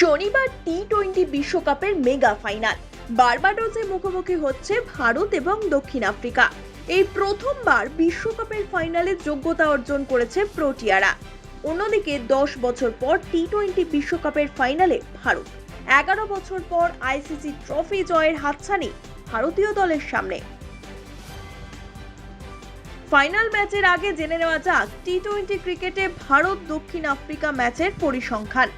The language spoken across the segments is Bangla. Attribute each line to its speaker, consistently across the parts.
Speaker 1: শনিবার টি টোয়েন্টি বিশ্বকাপের মেগা ফাইনাল। বার্বাডোসে মুখোমুখি হচ্ছে ভারত এবং দক্ষিণ আফ্রিকা। এই প্রথমবার বিশ্বকাপের ফাইনালে যোগ্যতা অর্জন করেছে প্রোটিয়ারা। অন্যদিকে দশ বছর পর টি টোয়েন্টি বিশ্বকাপের ফাইনালে ভারত। এগারো বছর পর আইসিসি ট্রফি জয়ের হাতছানি ভারতীয় দলের সামনে। ফাইনাল ম্যাচের আগে জেনে নেওয়া যাক টি টোয়েন্টি ক্রিকেটে ভারত দক্ষিণ আফ্রিকা ম্যাচের পরিসংখ্যান।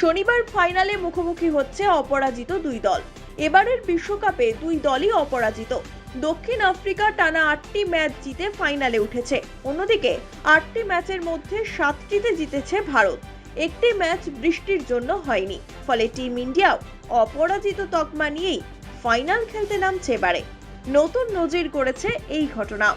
Speaker 1: শনিবার ফাইনালে মুখোমুখি হচ্ছে অপরাজিত দুই দল। এবারের বিশ্বকাপে দুই দলই অপরাজিত। দক্ষিণ আফ্রিকা টানা আটটি ম্যাচ জিতে ফাইনালে উঠেছে। অন্যদিকে, আটটি ম্যাচের মধ্যে সাতটিতে জিতেছে ভারত। একটি ম্যাচ বৃষ্টির জন্য হয়নি। ফলে টিম ইন্ডিয়াও অপরাজিত তকমা নিয়েই ফাইনাল খেলতে নামছে এবারে। নতুন নজির করেছে এই ঘটনা।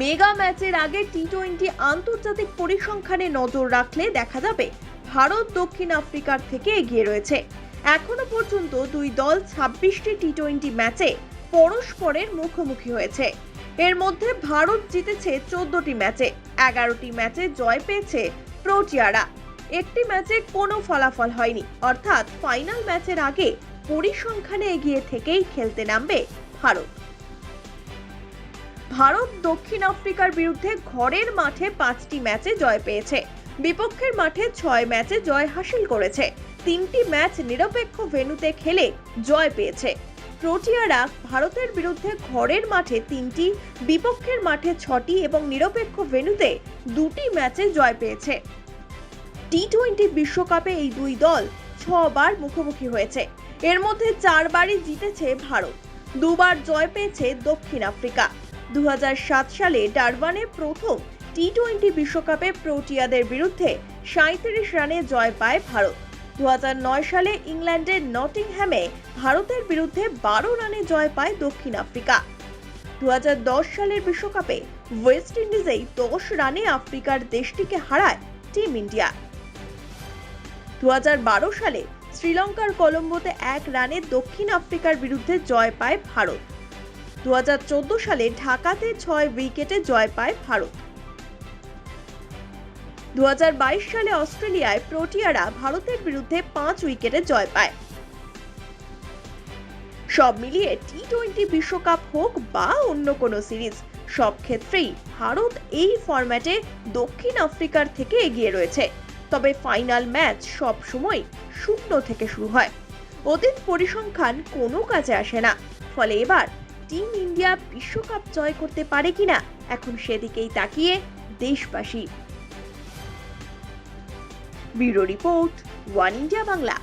Speaker 1: মেগা ম্যাচের আগে টি টোয়েন্টি আন্তর্জাতিক পরিসংখ্যানে নজর রাখলে দেখা যাবে ভারত দক্ষিণ আফ্রিকার থেকে এগিয়ে রয়েছে। এখনও পর্যন্ত দুই দল ছাব্বিশটি টি টোয়েন্টি ম্যাচে পরস্পরের মুখোমুখি হয়েছে। এর মধ্যে ভারত জিতেছে চোদ্দটি ম্যাচে, এগারোটি ম্যাচে জয় পেয়েছে প্রোটিয়ারা। একটি ম্যাচে কোনো ফলাফল হয়নি, অর্থাৎ ফাইনাল ম্যাচের আগে পরিসংখ্যানে এগিয়ে থেকেই খেলতে নামবে ভারত। ভারত দক্ষিণ আফ্রিকার বিরুদ্ধে ঘরের মাঠে পাঁচটি ম্যাচে জয় পেয়েছে। বিপক্ষের মাঠে ছয় ম্যাচে জয় হাসিল করেছে। তিনটি ম্যাচ নিরপেক্ষ ভেন্যুতে খেলে জয় পেয়েছে। প্রোটিয়ারা ভারতের বিরুদ্ধে ঘরের মাঠে তিনটি, বিপক্ষের মাঠে ছটি এবং নিরপেক্ষ ভেন্যুতে দুটি ম্যাচে জয় পেয়েছে। টি টোয়েন্টি বিশ্বকাপে এই দুই দল ছবার মুখোমুখি হয়েছে। এর মধ্যে চারবারই জিতেছে ভারত। দুবার জয় পেয়েছে দক্ষিণ আফ্রিকা। দু হাজার সাত সালে ডারবানে প্রথম টি টোয়েন্টি বিশ্বকাপে প্রোটিয়াদের বিরুদ্ধে সাঁত্রিশ রানে জয় পায় ভারত। দু হাজার নয় সালে ইংল্যান্ডের নটিংহ্যামে ভারতের বিরুদ্ধে বারো রানে জয় পায় দক্ষিণ আফ্রিকা। দু হাজার দশ সালের বিশ্বকাপে ওয়েস্ট ইন্ডিজেই দশ রানে আফ্রিকার দেশটিকে হারায় টিম ইন্ডিয়া। দু হাজার বারো সালে শ্রীলঙ্কার কলম্বোতে এক রানে দক্ষিণ আফ্রিকার বিরুদ্ধে জয় পায় ভারত। দু হাজার চোদ্দ সালে ঢাকাতে ছয় উইকেটে জয় পায় ভারত। দু সালে অস্ট্রেলিয়ায় প্রোটিয়ারা ভারতের বিরুদ্ধে পাঁচ উইকেটে জয় পায়। সব মিলিয়ে টি টোয়েন্টি বিশ্বকাপ হোক বা অন্য কোনো সিরিজ, সব ক্ষেত্রেই ভারত এই ফরম্যাটে দক্ষিণ আফ্রিকার থেকে এগিয়ে রয়েছে। তবে ফাইনাল ম্যাচ সব সময় শূন্য থেকে শুরু হয়। অতীত পরিসংখ্যান কোনো কাজে আসে না। ফলে এবার টিম ইন্ডিয়া বিশ্বকাপ জয় করতে পারে কিনা, এখন সেদিকেই তাকিয়ে দেশবাসী। Bureau report, one India Bangla.